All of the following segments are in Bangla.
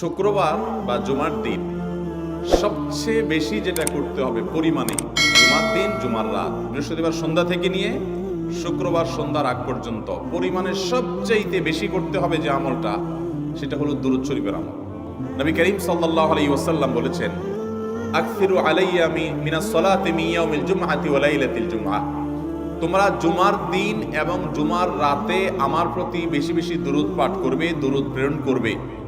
শুক্রবার বা জুমার দিন সবচেয়ে বেশি যেটা করতে হবে পরিমাণে জুমার দিন, জুমার রাত। বৃহস্পতিবার সন্ধ্যা থেকে নিয়ে শুক্রবার সন্ধ্যার আগ পর্যন্ত পরিমাণে সবচাইতে বেশি করতে হবে যে আমলটা, সেটা হলো দুরুদ শরীফের আমল। নবী করিম সাল্লাল্লাহু আলাইহি ওয়াসাল্লাম বলেছেন, আকসিরু আলাইয়া মি, মিনাস সালাতি মিন ইয়াউমিল জুমআতি ওয়া লাইলাতিল জুমআহ তোমরা জুমার দিন এবং জুমার রাতে আমার প্রতি বেশি বেশি দুরুদ পাঠ করবে, দুরুদ প্রেরণ করবে।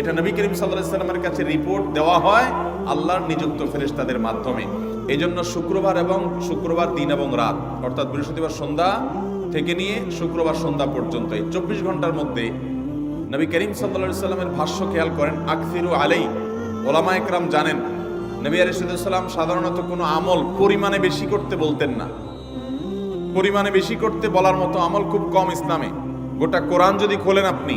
এটা নবী করিম সাল্লাহ কাছে রিপোর্ট দেওয়া হয় আল্লাহর নিযুক্ত ফেরেশতাদের মাধ্যমে। এই জন্য শুক্রবার এবং শুক্রবার দিন এবং রাত, অর্থাৎ বৃহস্পতিবার সন্ধ্যা থেকে নিয়ে শুক্রবার সন্ধ্যা পর্যন্ত, এই চব্বিশ ঘণ্টার মধ্যে নবী করিম সাল্লা সাল্লামের ভাষ্য খেয়াল করেন, আকসিরু আলাই, ওলামা একরাম জানেন, নবী আলিসাল্লাম সাধারণত কোনো আমল পরিমাণে বেশি করতে বলতেন না। পরিমাণে বেশি করতে বলার মতো আমল খুব কম ইসলামে। গোটা কোরআন যদি খোলেন আপনি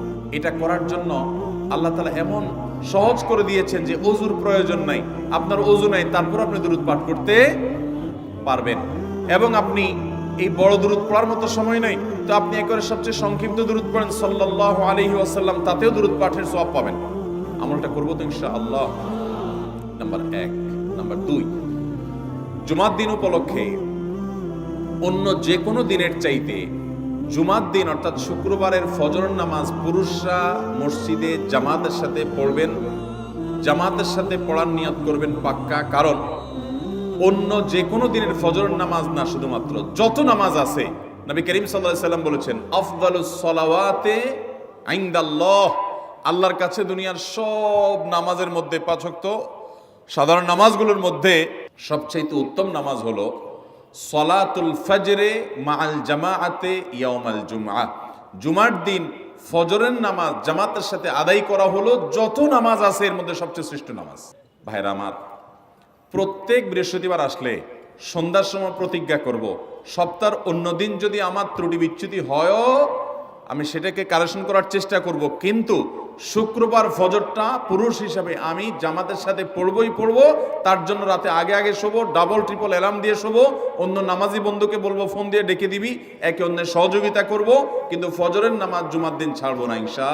এটা করার জন্য আল্লাহ তালা এমন সহজ করে দিয়েছেন যে অজুর প্রয়োজন নাই। আপনার অজু নাই, তারপর আপনি দুরুদ পাঠ করতে পারবেন। এবং আপনি এই বড় দুরুদ পড়ার মতো সময় নেই, তো আপনি একবারে সবচেয়ে সংক্ষিপ্ত দুরুদ পড়েন সাল্লাহ আলহি আসাল্লাম তাতেও দুরুদ পাঠের সব পাবেন। আমলটা করব তো ইনশা আল্লাহ নাম্বার এক, নাম্বার দুই, জুমার দিন উপলক্ষে অন্য যে কোনো দিনের চাইতে জুমার দিন, অর্থাৎ শুক্রবারের ফজর নামাজ পুরুষরা মসজিদে জামাতের সাথে পড়বেন। জামাতের সাথে পড়ার নিয়ত করবেন পাক্কা, কারণ অন্য যে কোনো দিনের ফজর নামাজ না শুধুমাত্র, যত নামাজ আছে, নবী করিম সাল্লাহ সাল্লাম বলেছেন, আফদালুস সলাওয়াতে আইন্দাল্লাহ। আল্লাহর কাছে দুনিয়ার সব নামাজের মধ্যে পাচক তো সাধারণ নামাজগুলোর মধ্যে সবচাইতে উত্তম নামাজ হলো সলাতুল ফজরে মাল জামাআতে ইয়াউমাল জুমআ জুমার দিন ফজরের নামাজ জামাতের সাথে আদায় করা হলো, যত নামাজ আছে এর মধ্যে সবচেয়ে শ্রেষ্ঠ নামাজ। ভাইরা আমার, প্রত্যেক বৃহস্পতিবার আসলে সন্ধ্যার সময় প্রতিজ্ঞা করব, সপ্তাহের অন্য দিন যদি আমার ত্রুটি বিচ্যুতি হয়ও, আমি সেটাকে কারেকশন করার চেষ্টা করব, কিন্তু শুক্রবার ফজরটা পুরুষ হিসাবে আমি জামাতের সাথে পড়বই পড়ব, তার জন্য রাতে আগে আগে শোবো ডাবল ট্রিপল অ্যালার্ম দিয়ে শোবো, অন্য নামাজি বন্ধুকে বলব ফোন দিয়ে ডেকে দিবি, একে অন্যের সহযোগিতা করব, কিন্তু ফজরের নামাজ জুমার দিন ছাড়বো না, ইনশা